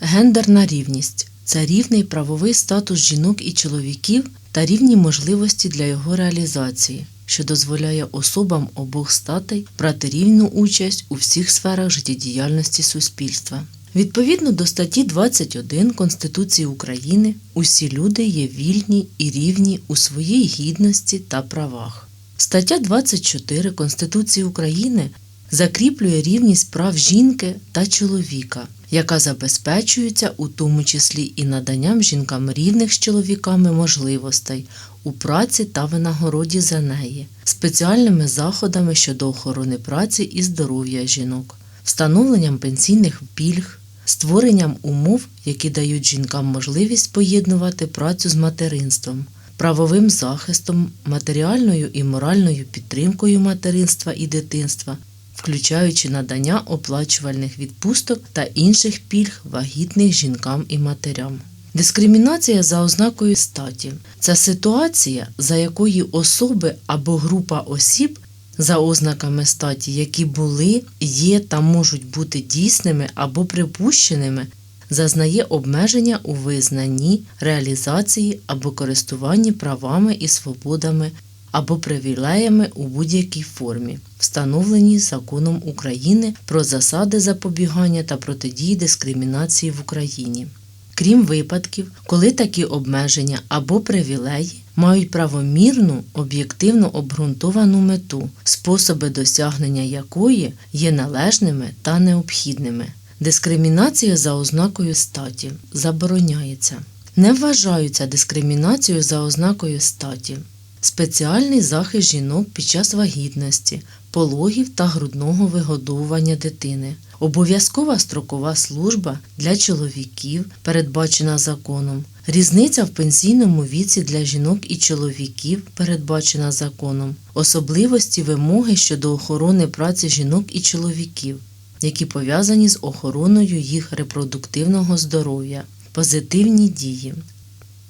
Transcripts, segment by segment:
Гендерна рівність це рівний правовий статус жінок і чоловіків та рівні можливості для його реалізації, що дозволяє особам обох статей брати рівну участь у всіх сферах життєдіяльності суспільства. Відповідно до статті 21 Конституції України, усі люди є вільні і рівні у своїй гідності та правах. Стаття 24 Конституції України закріплює рівність прав жінки та чоловіка, яка забезпечується у тому числі і наданням жінкам рівних з чоловіками можливостей у праці та винагороді за неї, спеціальними заходами щодо охорони праці і здоров'я жінок, встановленням пенсійних пільг, створенням умов, які дають жінкам можливість поєднувати працю з материнством, правовим захистом, матеріальною і моральною підтримкою материнства і дитинства, включаючи надання оплачувальних відпусток та інших пільг вагітних жінкам і матерям. Дискримінація за ознакою статі це ситуація, за якої особи або група осіб за ознаками статі, які були, є та можуть бути дійсними або припущеними, зазнає обмеження у визнанні, реалізації або користуванні правами і свободами або привілеями у будь-якій формі, встановлені законом України про засади запобігання та протидії дискримінації в Україні. Крім випадків, коли такі обмеження або привілеї мають правомірну, об'єктивно обґрунтовану мету, способи досягнення якої є належними та необхідними. Дискримінація за ознакою статі забороняється. Не вважаються дискримінацією за ознакою статі. Спеціальний захист жінок під час вагітності, пологів та грудного вигодовування дитини, обов'язкова строкова служба для чоловіків, передбачена законом, різниця в пенсійному віці для жінок і чоловіків, передбачена законом, особливості вимоги щодо охорони праці жінок і чоловіків, які пов'язані з охороною їх репродуктивного здоров'я, позитивні дії.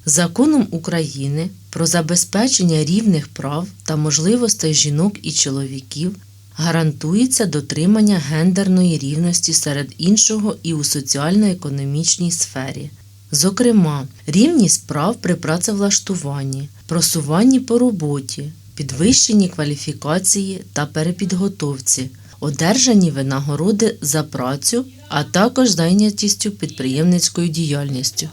Законом України про забезпечення рівних прав та можливостей жінок і чоловіків гарантується дотримання гендерної рівності серед іншого і у соціально-економічній сфері. Зокрема, рівність прав при працевлаштуванні, просуванні по роботі, підвищенні кваліфікації та перепідготовці, одержанні винагороди за працю, а також зайнятістю підприємницькою діяльністю.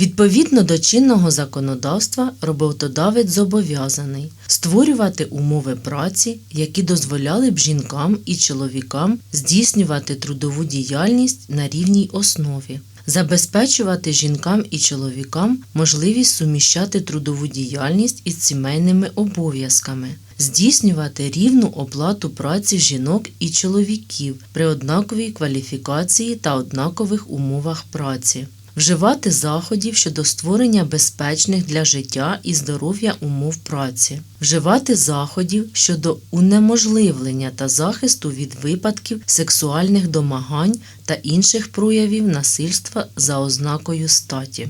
Відповідно до чинного законодавства, роботодавець зобов'язаний створювати умови праці, які дозволяли б жінкам і чоловікам здійснювати трудову діяльність на рівній основі, забезпечувати жінкам і чоловікам можливість суміщати трудову діяльність із сімейними обов'язками, здійснювати рівну оплату праці жінок і чоловіків при однаковій кваліфікації та однакових умовах праці вживати заходів щодо створення безпечних для життя і здоров'я умов праці, вживати заходів щодо унеможливлення та захисту від випадків сексуальних домагань та інших проявів насильства за ознакою статі.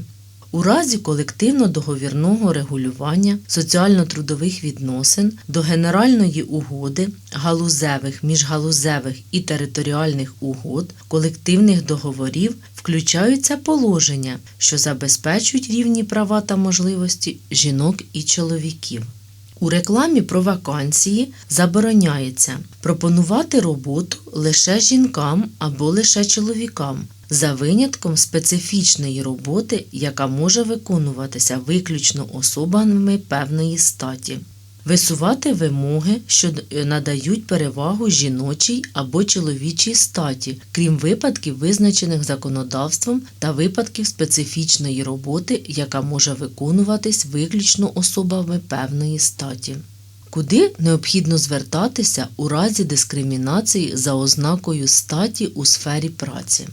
У разі колективно-договірного регулювання соціально-трудових відносин до генеральної угоди, галузевих, міжгалузевих і територіальних угод, колективних договорів включаються положення, що забезпечують рівні права та можливості жінок і чоловіків. У рекламі про вакансії забороняється пропонувати роботу лише жінкам або лише чоловікам, за винятком специфічної роботи, яка може виконуватися виключно особами певної статі. Висувати вимоги, що надають перевагу жіночій або чоловічій статі, крім випадків, визначених законодавством та випадків специфічної роботи, яка може виконуватись виключно особами певної статі. Куди необхідно звертатися у разі дискримінації за ознакою статі у сфері праці?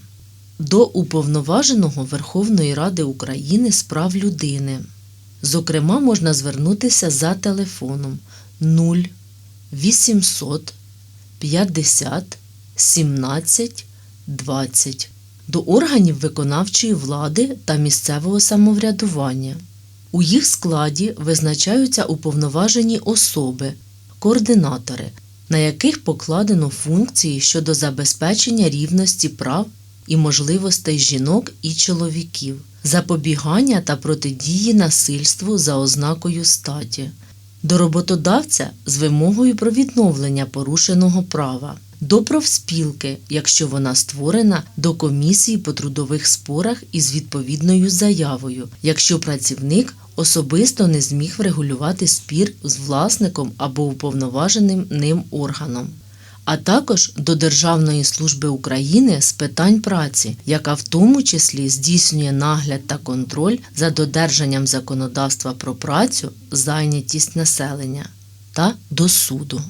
До Уповноваженого Верховної Ради України з прав людини. Зокрема, можна звернутися за телефоном 0 800 50 17 20 до органів виконавчої влади та місцевого самоврядування. У їх складі визначаються уповноважені особи, координатори, на яких покладено функції щодо забезпечення рівності прав і можливостей жінок і чоловіків, запобігання та протидії насильству за ознакою статі, до роботодавця з вимогою про відновлення порушеного права, до профспілки, якщо вона створена, до комісії по трудових спорах із відповідною заявою, якщо працівник особисто не зміг врегулювати спір з власником або уповноваженим ним органом. А також до Державної служби України з питань праці, яка в тому числі здійснює нагляд та контроль за додержанням законодавства про працю, зайнятість населення та до суду.